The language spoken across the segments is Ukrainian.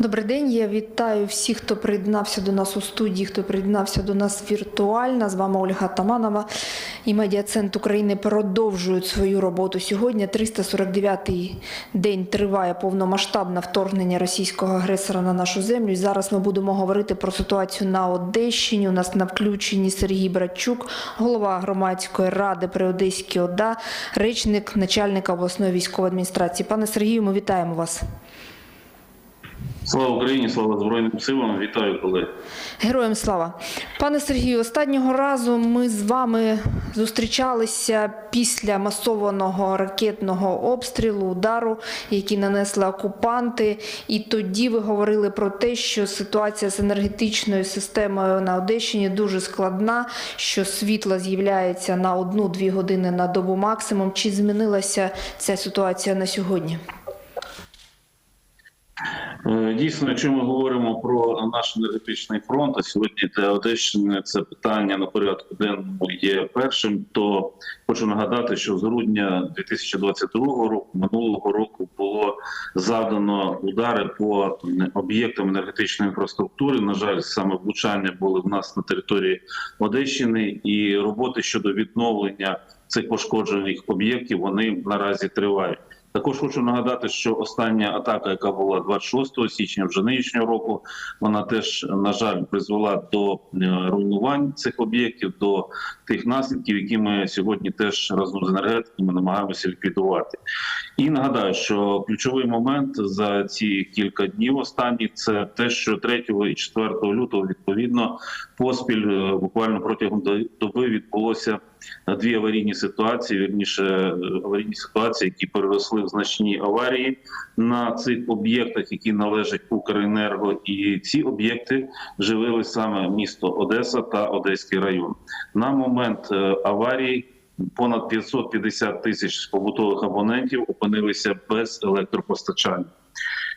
Добрий день. Я вітаю всіх, хто приєднався до нас у студії, хто приєднався до нас віртуально. З вами Ольга Таманова і Медіа-центр України продовжують свою роботу сьогодні. 349-й день триває повномасштабне вторгнення російського агресора на нашу землю. І зараз ми будемо говорити про ситуацію на Одещині. У нас на включенні Сергій Братчук, голова громадської ради при Одеській ОДА, речник начальника обласної військової адміністрації. Пане Сергію, ми вітаємо вас. Слава Україні, слава Збройним силам. Вітаю колеги. Героям слава. Пане Сергію, останнього разу ми з вами зустрічалися після масованого ракетного обстрілу, удару, який нанесли окупанти. І тоді ви говорили про те, що ситуація з енергетичною системою на Одещині дуже складна, що світло з'являється на одну-дві години на добу максимум. Чи змінилася ця ситуація на сьогодні? Е, Дійсно, якщо ми говоримо про наш енергетичний фронт, а сьогодні Одещини це питання на порядку денному є першим. То хочу нагадати, що з грудня 2022 року минулого року було завдано удари по об'єктам енергетичної інфраструктури. На жаль, саме влучання були в нас на території Одещини, і роботи щодо відновлення цих пошкоджених об'єктів вони наразі тривають. Також хочу нагадати, що остання атака, яка була 26 січня вже нинішнього року, вона теж на жаль призвела до е, руйнувань цих об'єктів, до тих наслідків, які ми сьогодні теж разом з енергетиками намагаємося ліквідувати. І нагадаю, що ключовий момент за ці кілька днів останні це те, що 3 і 4 лютого відповідно поспіль е, буквально протягом доби відбулося дві аварійні ситуації, вірніше е, аварійні ситуації, які переросли в значні аварії на цих об'єктах, які належать Укренерго, і ці об'єкти живили саме місто Одеса та Одеський район. На момент е, аварії. Понад 550 тисяч побутових абонентів опинилися без електропостачання.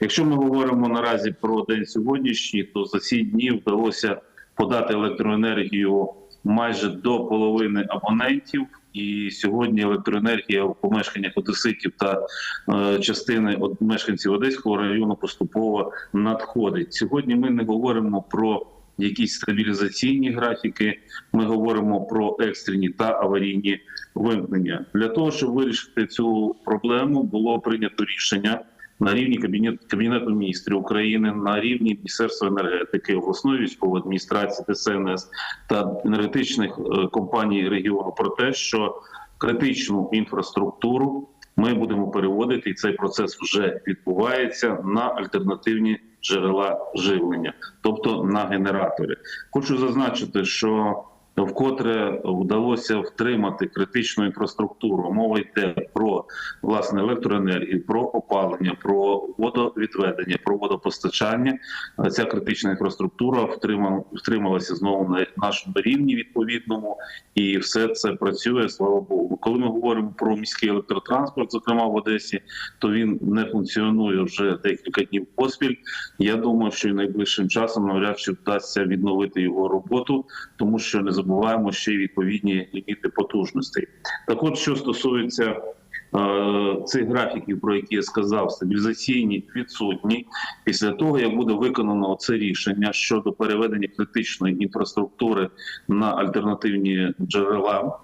Якщо ми говоримо наразі про день сьогоднішній, то за ці дні вдалося подати електроенергію майже до половини абонентів. І сьогодні електроенергія в помешканнях одеситів та е, частини мешканців Одеського району поступово надходить. Сьогодні ми не говоримо про якісь стабілізаційні графіки. Ми говоримо про екстрені та аварійні вимкнення. Для того щоб вирішити цю проблему, було прийнято рішення на рівні кабінет кабінету міністрів України, на рівні Міністерства енергетики, обласної військової адміністрації ДСНС та енергетичних е, компаній регіону про те, що критичну інфраструктуру ми будемо переводити, і цей процес вже відбувається на альтернативні джерела живлення, тобто на генератори. Хочу зазначити, що вкотре вдалося втримати критичну інфраструктуру. Мова йде про власне електроенергію, про опалення, про водовідведення, про водопостачання. Ця критична інфраструктура втримала, втрималася знову на нашому рівні відповідному, і все це працює. Слава Богу. Коли ми говоримо про міський електротранспорт, зокрема в Одесі, то він не функціонує вже декілька днів поспіль. Я думаю, що і найближчим часом навряд чи вдасться відновити його роботу, тому що не забуваємо ще й відповідні ліміти потужностей. Так от, що стосується е, цих графіків, про які я сказав, стабілізаційні відсутні. Після того, як буде виконано це рішення щодо переведення критичної інфраструктури на альтернативні джерела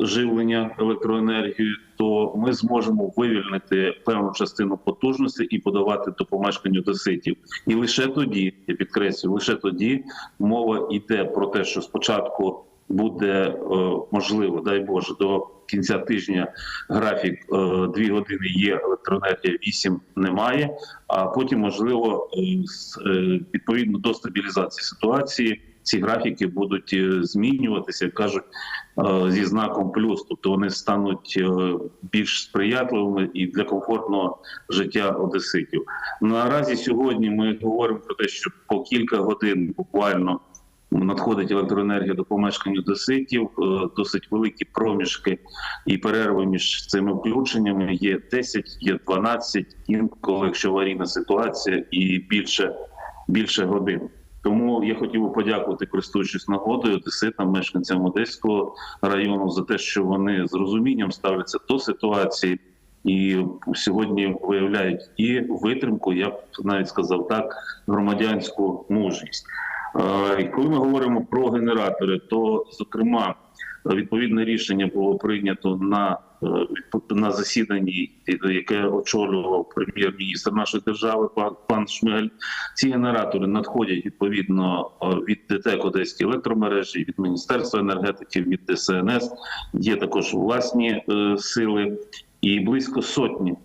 живлення електроенергією, то ми зможемо вивільнити певну частину потужності і подавати до помешкань одеситів. І лише тоді, я підкреслюю, лише тоді мова йде про те, що спочатку буде е, можливо, дай Боже, до кінця тижня графік е, дві години є, електроенергія 8 немає. А потім, можливо, е, е, відповідно до стабілізації ситуації. Ці графіки будуть е, змінюватися, як кажуть, е, зі знаком плюс, тобто вони стануть е, більш сприятливими і для комфортного життя одеситів. Наразі сьогодні ми говоримо про те, що по кілька годин буквально надходить електроенергія до помешкань одеситів, досить великі проміжки і перерви між цими включеннями. Є 10, є 12, інколи, якщо аварійна ситуація, і більше, більше годин. Тому я хотів би подякувати, користуючись нагодою, одеситам, мешканцям Одеського району за те, що вони з розумінням ставляться до ситуації і сьогодні виявляють і витримку, я б навіть сказав так, громадянську мужність. Е, коли ми говоримо про генератори, то зокрема відповідне рішення було прийнято на, на засіданні, яке очолював прем'єр-міністр нашої держави пан, пан Шмигаль. Ці генератори надходять відповідно е, від ДТЕК Одеської електромережі, від Міністерства енергетики, від ДСНС. Є також власні е, сили і близько сотні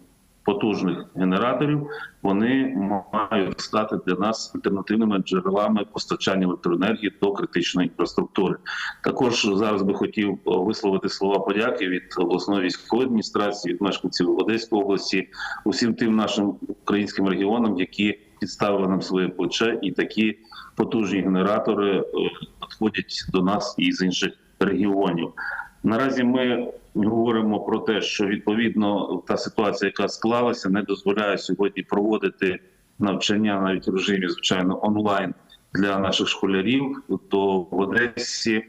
потужних генераторів. Вони мають стати для нас альтернативними джерелами постачання електроенергії до критичної інфраструктури. Також зараз би хотів е, висловити слова подяки від обласної військової адміністрації, від мешканців Одеської області, усім тим нашим українським регіонам, які підставили нам своє плече, і такі потужні генератори е, надходять до нас із інших регіонів. Наразі ми говоримо про те, що відповідно та ситуація, яка склалася, не дозволяє сьогодні проводити навчання навіть в режимі звичайно онлайн для наших школярів. То в Одесі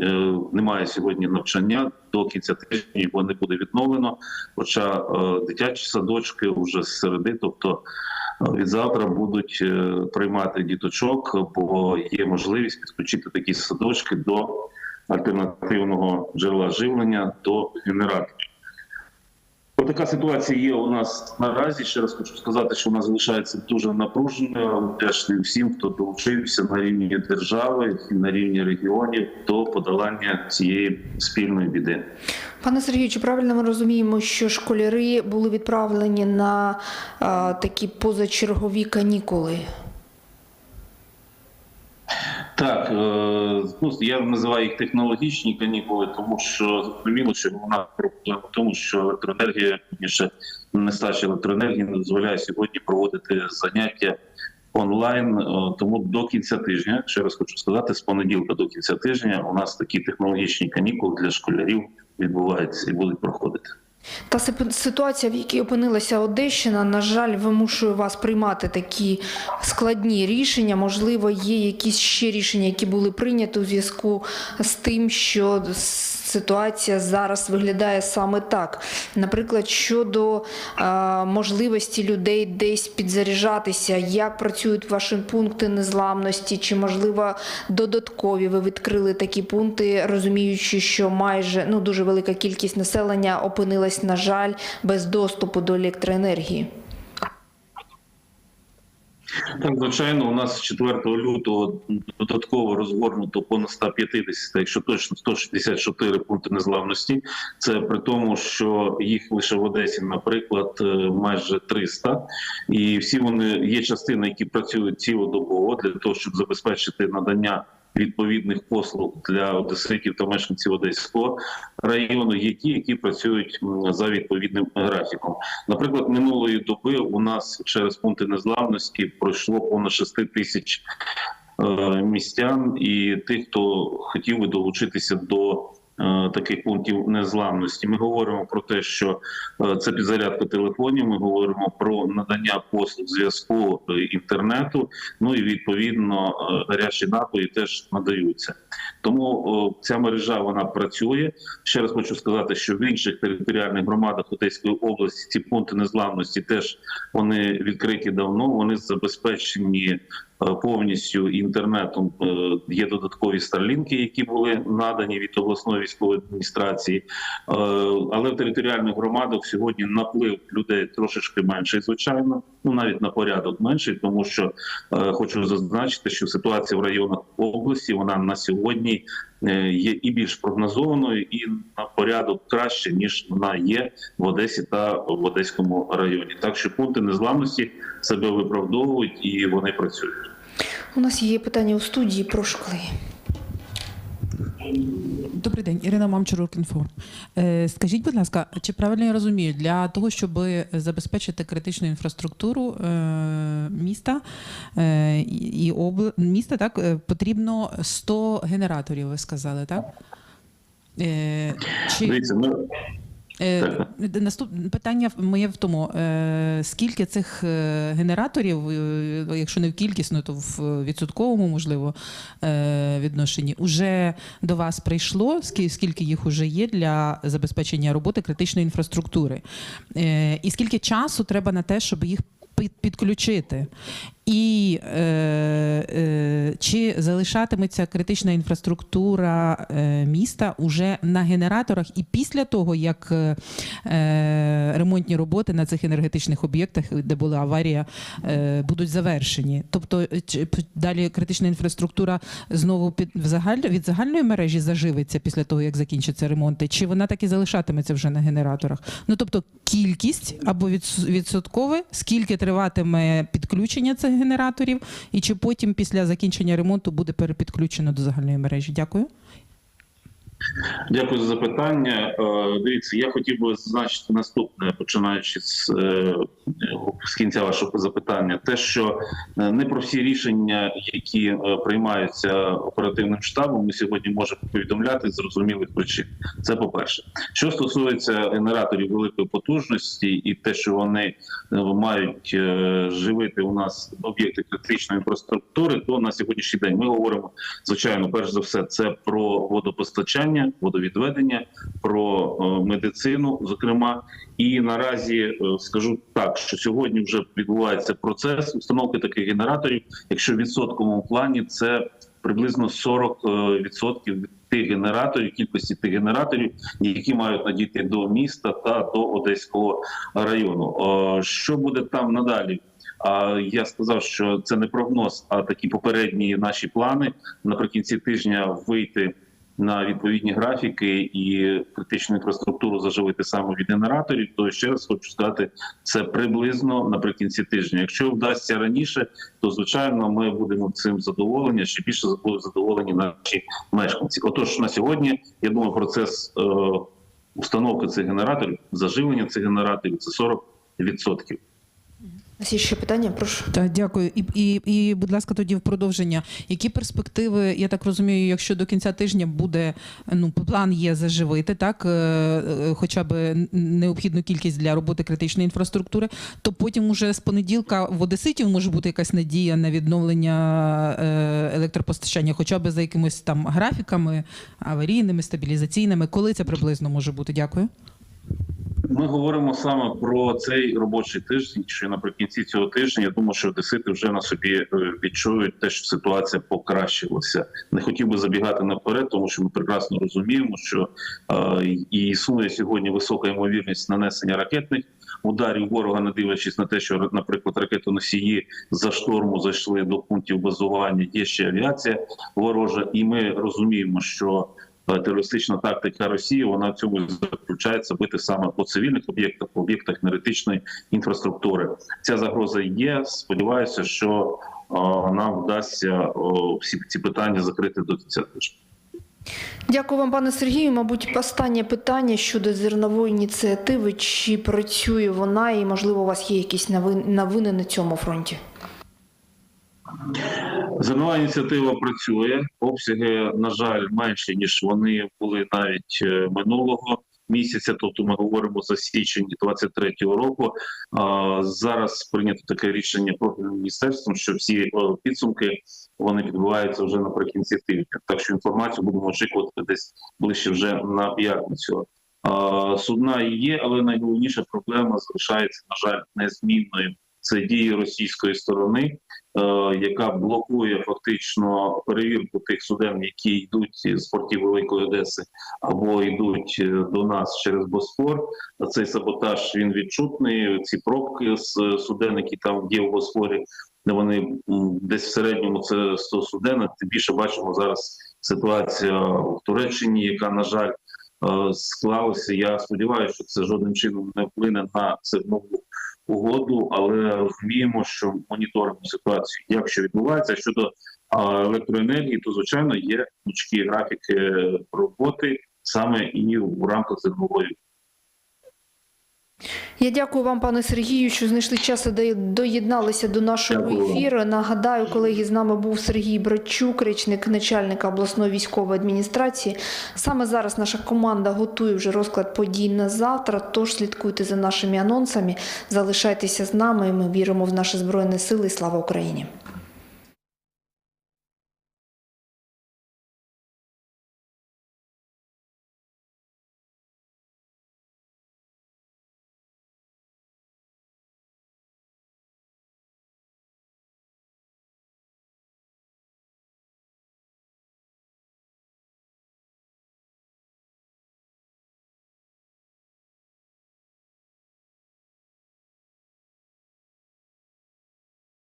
е, немає сьогодні навчання до кінця тижня його не буде відновлено. Хоча е, дитячі садочки вже з середи, тобто е, від завтра будуть е, приймати діточок, бо є можливість підключити такі садочки до альтернативного джерела живлення до генераторів. Отака ситуація є у нас наразі. Ще раз хочу сказати, що вона залишається дуже напруженою. Вдячний всім, хто долучився на рівні держави і на рівні регіонів до подолання цієї спільної біди. Пане Сергію, чи правильно ми розуміємо, що школяри були відправлені на а, такі позачергові канікули? Так, е, ну я називаю їх технологічні канікули, тому що зрозуміло, що вона проблема в тому, що електроенергія більше нестача електроенергії не дозволяє сьогодні проводити заняття онлайн. Е, Тому до кінця тижня, ще раз хочу сказати, з понеділка до кінця тижня у нас такі технологічні канікули для школярів відбуваються і будуть проходити. Та ситуація, в якій опинилася Одещина, на жаль, вимушує вас приймати такі складні рішення. Можливо, є якісь ще рішення, які були прийняті у зв'язку з тим, що ситуація зараз виглядає саме так. Наприклад, щодо е, можливості людей десь підзаряджатися, як працюють ваші пункти незламності, чи можливо додаткові ви відкрили такі пункти, розуміючи, що майже ну дуже велика кількість населення опинилась, на жаль, без доступу до електроенергії. Так, звичайно, у нас 4 лютого додатково розгорнуто понад 150, якщо точно 164 пункти незламності. Це при тому, що їх лише в Одесі, наприклад, е, майже 300. І всі вони є частини, які працюють цілодобово для того, щоб забезпечити надання. Відповідних послуг для одеситів та мешканців Одеського району, є ті, які працюють за відповідним графіком. Наприклад, минулої доби у нас через пункти незламності пройшло понад 6 тисяч е, містян і тих, хто хотів би долучитися до таких пунктів незламності. Ми говоримо про те, що е, це підзарядка телефонів. Ми говоримо про надання послуг зв'язку е, інтернету. Ну і відповідно е, гарячі напої теж надаються. Тому ця мережа вона працює. Ще раз хочу сказати, що в інших територіальних громадах Одеської області ці пункти незламності теж вони відкриті давно. Вони забезпечені е, повністю інтернетом. Е, Є додаткові старлінки, які були надані від обласної військової адміністрації. Е, Але в територіальних громадах сьогодні наплив людей трошечки менший, звичайно, ну навіть на порядок менший, тому що е, хочу зазначити, що ситуація в районах області вона на сьогодні е, є і більш прогнозованою, і на порядок краще ніж вона є в Одесі та в Одеському районі. Так що пункти незламності себе виправдовують і вони працюють. У нас є питання у студії про шкли. Добрий день, Ірина Мамчур, Укрінформ. Е, Скажіть, будь ласка, чи правильно я розумію, для того, щоб забезпечити критичну інфраструктуру е, міста е, і обл... міста, так потрібно 100 генераторів, ви сказали, так? Чи... Дивіться, Так. Наступне питання моє в тому, е, скільки цих е, генераторів, е, якщо не в кількісно, то в відсотковому, можливо, е, відношенні, уже до вас прийшло, скільки їх уже є для забезпечення роботи критичної інфраструктури? Е, І скільки часу треба на те, щоб їх підключити? І е, е, чи залишатиметься критична інфраструктура е, міста уже на генераторах і після того, як е, е, ремонтні роботи на цих енергетичних об'єктах, де була аварія, е, будуть завершені? Тобто, е, чи далі критична інфраструктура знову під в загаль, від загальної мережі заживиться після того, як закінчаться ремонти, чи вона так і залишатиметься вже на генераторах? Ну тобто кількість або відсоткове, скільки триватиме підключення цих генераторів, і чи потім після закінчення ремонту буде перепідключено до загальної мережі? Дякую. Дякую за запитання. Е, Дивіться, я хотів би зазначити наступне, починаючи з, е, з кінця вашого запитання, те, що е, не про всі рішення, які приймаються оперативним штабом, ми сьогодні можемо повідомляти з зрозумілих причин. Це по перше. Що стосується генераторів великої потужності, і те, що вони мають живити у нас об'єкти критичної інфраструктури, то на сьогоднішній день ми говоримо звичайно, перш за все, це про водопостачання, водовідведення, про е, медицину, зокрема. І наразі е, скажу так, що сьогодні вже відбувається процес установки таких генераторів. Якщо в відсотковому плані це приблизно 40% від тих генераторів, кількості тих генераторів, які мають надійти до міста та до Одеського району. Е, Що буде там надалі? А я сказав, що це не прогноз, а такі попередні наші плани наприкінці тижня вийти на відповідні графіки і критичну інфраструктуру заживити саме від генераторів. То ще раз хочу сказати, це приблизно наприкінці тижня. Якщо вдасться раніше, то звичайно ми будемо цим задоволені. Ще більше задоволені наші мешканці. Отож, на сьогодні я думаю, процес е, установки цих генераторів, заживлення цих генераторів це 40%. Нас є ще питання, прошу. Так, дякую. І, і, і, будь ласка, тоді в продовження. Які перспективи, я так розумію, якщо до кінця тижня буде ну, план є заживити, так, е, е, хоча б необхідну кількість для роботи критичної інфраструктури, то потім уже з понеділка в Одеситів може бути якась надія на відновлення е, електропостачання, хоча б за якимись там графіками аварійними, стабілізаційними. Коли це приблизно може бути? Дякую. Ми говоримо саме про цей робочий тиждень. Що наприкінці цього тижня я думаю, що одесити вже на собі е, відчують те, що ситуація покращилася. Не хотів би забігати наперед, тому що ми прекрасно розуміємо, що е, існує сьогодні висока ймовірність нанесення ракетних ударів ворога, не дивлячись на те, що наприклад ракетоносії за шторму зайшли до пунктів базування. Є ще авіація ворожа, і ми розуміємо, що терористична тактика Росії вона в цьому заключається бити саме по цивільних об'єктах, по об'єктах енергетичної інфраструктури. Ця загроза є. Сподіваюся, що е, нам вдасться всі ці питання закрити до кінця тижня. Дякую вам, пане Сергію. Мабуть, останнє питання щодо зернової ініціативи. Чи працює вона, і можливо, у вас є якісь новин- новини на цьому фронті? Зернова ініціатива працює. Обсяги, на жаль, менші ніж вони були навіть е, минулого місяця. Тобто ми говоримо за січень 23-го року. А, Зараз прийнято таке рішення профільним міністерством, що всі е, підсумки вони відбуваються вже наприкінці тижня. Так що інформацію будемо очікувати десь ближче вже на п'ятницю. Судна є, але найголовніша проблема залишається, на жаль, незмінною. Це дії російської сторони, яка блокує фактично перевірку тих суден, які йдуть з портів Великої Одеси або йдуть е, до нас через Босфор. Цей саботаж він відчутний. Ці пробки з суден, які там є в Босфорі, вони десь в середньому це 100 суден. Тим більше бачимо зараз ситуація в Туреччині, яка на жаль е, склалася. Я сподіваюся, що це жодним чином не вплине на зернову угоду, але розуміємо, що моніторимо ситуацію, як що відбувається щодо електроенергії, то звичайно є гнучкі графіки роботи саме і в рамках зернової. Я дякую вам, пане Сергію, що знайшли час і доєдналися до нашого Дякую ефіру. Нагадаю, колеги, з нами був Сергій Братчук, речник начальника обласної військової адміністрації. Саме зараз наша команда готує вже розклад подій на завтра. Тож слідкуйте за нашими анонсами, залишайтеся з нами. Ми віримо в наші збройні сили. Слава Україні!